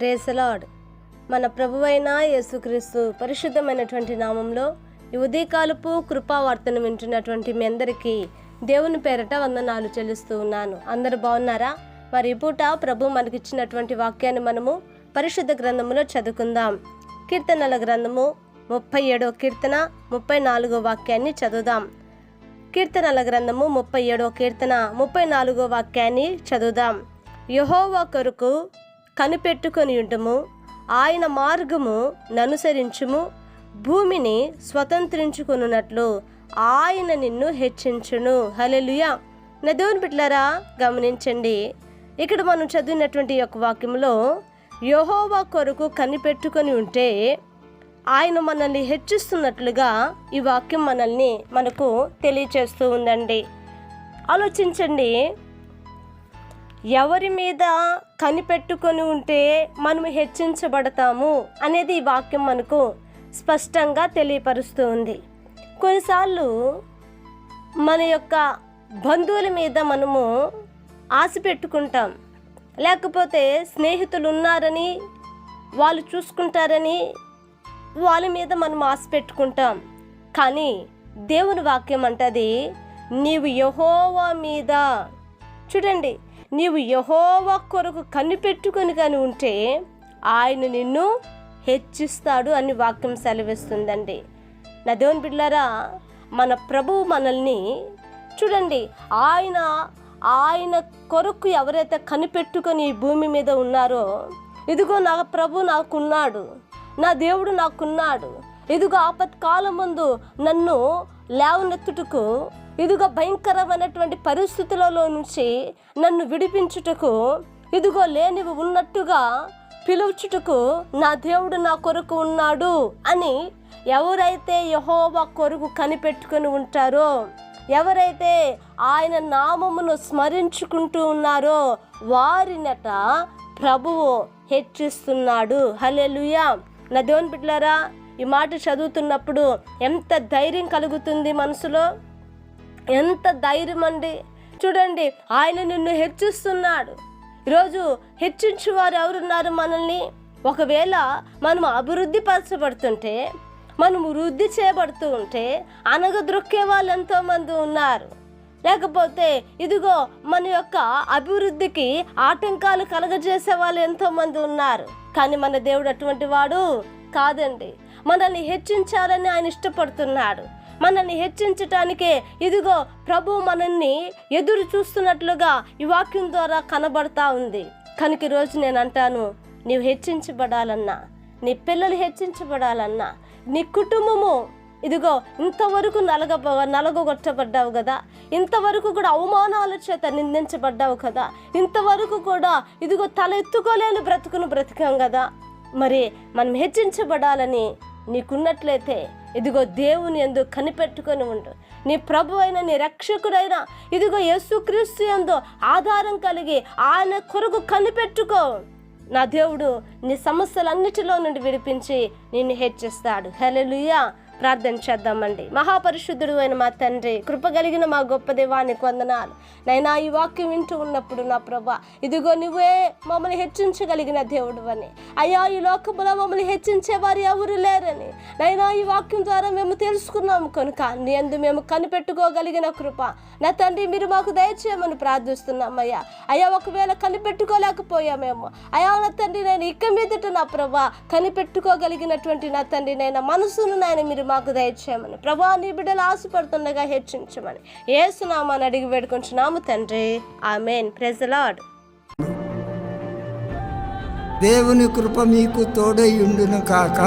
Praise the Lord మన ప్రభువైన యేసుక్రీస్తు పరిశుద్ధమైనటువంటి నామంలో ఈ ఉదయకాలపు కృపావార్తను వింటున్నటువంటి మీ అందరికీ దేవుని పేరట వందనాలు చెల్లిస్తూ ఉన్నాను. అందరు బాగున్నారా? మరి పూట ప్రభు మనకిచ్చినటువంటి వాక్యాన్ని మనము పరిశుద్ధ గ్రంథములో చదువుకుందాం. కీర్తనల గ్రంథము ముప్పై ఏడో కీర్తన ముప్పై నాలుగో వాక్యాన్ని చదువుదాం. కీర్తనల గ్రంథము ముప్పై ఏడో కీర్తన ముప్పై నాలుగో వాక్యాన్ని చదువుదాం. యహోవా కొరకు కనిపెట్టుకొని ఉండము. ఆయన మార్గము ననుసరించుము. భూమిని స్వతంత్రించుకున్నట్లు ఆయన నిన్ను హెచ్చించును. హలెలుయా నా దేవుని బిడ్డలారా గమనించండి. ఇక్కడ మనం చదివినటువంటి యొక్క వాక్యంలో యహోవా కొరకు కనిపెట్టుకొని ఉంటే ఆయన మనల్ని హెచ్చిస్తున్నట్లుగా ఈ వాక్యం మనల్ని మనకు తెలియచేస్తూ ఉందండి. ఆలోచించండి. ఎవరి మీద కనిపెట్టుకొని ఉంటే మనం హెచ్చించబడతాము అనేది ఈ వాక్యం మనకు స్పష్టంగా తెలియపరుస్తూ ఉంది కొన్నిసార్లు మన యొక్క బంధువుల మీద మనము ఆశ పెట్టుకుంటాం. లేకపోతే స్నేహితులు ఉన్నారని వాళ్ళు చూసుకుంటారని వాళ్ళ మీద మనం ఆశ పెట్టుకుంటాం. కానీ దేవుని వాక్యం అంటది నీవు యహోవా మీద చూడండి నీవు యహోవా కొరకు కనిపెట్టుకొని కానీ ఉంటే ఆయన నిన్ను హెచ్చిస్తాడు అని వాక్యం సెలవిస్తుందండి. నా దేవుని బిడ్డారా మన ప్రభువు మనల్ని చూడండి ఆయన ఆయన కొరకు ఎవరైతే కనిపెట్టుకొని ఈ భూమి మీద ఉన్నారో ఇదిగో నా ప్రభు నాకున్నాడు నా దేవుడు నాకున్నాడు ఇదిగో ఆపత్కాలం ముందు నన్ను లేవనెత్తుటకు ఇదిగో భయంకరమైనటువంటి పరిస్థితులలో నుంచి నన్ను విడిపించుటకు ఇదిగో లేనివి ఉన్నట్టుగా పిలుచుటకు నా దేవుడు నా కొరకు ఉన్నాడు అని ఎవరైతే యహోవా కొరకు కనిపెట్టుకొని ఉంటారో ఎవరైతే ఆయన నామమును స్మరించుకుంటూ ఉన్నారో వారినట ప్రభువు హెచ్చిస్తున్నాడు. హలెలుయా నా దేవుని బిడ్డలారా ఈ మాట చదువుతున్నప్పుడు ఎంత ధైర్యం కలుగుతుంది మనసులో? ఎంత ధైర్యం అండి. చూడండి ఆయన నిన్ను హెచ్చిస్తున్నాడు. ఈరోజు హెచ్చించు వారు ఎవరున్నారు మనల్ని? ఒకవేళ మనం అభివృద్ధి పరచబడుతుంటే మనం వృద్ధి చేయబడుతూ ఉంటే అనగదొక్కే వాళ్ళు ఎంతోమంది ఉన్నారు. లేకపోతే ఇదిగో మన యొక్క అభివృద్ధికి ఆటంకాలు కలగజేసే వాళ్ళు ఎంతోమంది ఉన్నారు. కానీ మన దేవుడు అటువంటి వాడు కాదండి. మనల్ని హెచ్చించాలని ఆయన ఇష్టపడుతున్నాడు. మనల్ని హెచ్చించటానికే ఇదిగో ప్రభు మనల్ని ఎదురు చూస్తున్నట్లుగా ఈ వాక్యం ద్వారా కనబడతా ఉంది. కనుక ఈరోజు నేను అంటాను నీవు హెచ్చించబడాలన్నా నీ పిల్లలు హెచ్చించబడాలన్నా నీ కుటుంబము ఇదిగో ఇంతవరకు నలగ నలగొట్టబడ్డావు కదా ఇంతవరకు కూడా అవమానాల చేత నిందించబడ్డావు కదా ఇంతవరకు కూడా ఇదిగో తల ఎత్తుకోలేని బ్రతుకును బ్రతికాం కదా. మరి మనం హెచ్చించబడాలని నీకున్నట్లయితే ఇదిగో దేవుని ఎందు కనిపెట్టుకొని ఉండు. నీ ప్రభు అయిన నీ రక్షకుడైన ఇదిగో యేసుక్రీస్తు ఎందు ఆధారం కలిగి ఆయన కొరకు కనిపెట్టుకో. నా దేవుడు నీ సమస్యలన్నిటిలో నుండి విడిపించి నిన్ను హెచ్చిస్తాడు. హెలలుయా ప్రార్థన చేద్దామండి. మహాపరిశుద్ధుడు అయిన మా తండ్రి కృప కలిగిన మా గొప్ప దేవానికి వందనాలు. నైనా ఈ వాక్యం వింటూ ఉన్నప్పుడు నా ప్రభా ఇదిగో నువ్వే మమ్మల్ని హెచ్చించగలిగిన దేవుడు అని. అయ్యా ఈ లోకములో మమ్మల్ని హెచ్చించే వారు ఎవరు లేరని. నైనా ఈ వాక్యం ద్వారా మేము తెలుసుకున్నాము కనుక నీ అందు మేము కనిపెట్టుకోగలిగిన కృప. నా తండ్రి మీరు మాకు దయచేయమని ప్రార్థిస్తున్నాం అయ్యా అయ్యా ఒకవేళ కనిపెట్టుకోలేకపోయామేమో. అయ్యా నా తండ్రి నేను ఇక్క మీదట నా ప్రభా కనిపెట్టుకోగలిగినటువంటి నా తండ్రి నేను మనసును నాయన మీరు మాకు దయచేయమని. ప్రభా నీ బిడ్డలు ఆశపడుతుండగా హెచ్చించమని. ఏసునామాని అడిగి వేడుకుంటున్నాము తండ్రి. ఆమెన్. ప్రెజలాడ్ దేవుని కృప మీకు తోడై ఉండును కాక.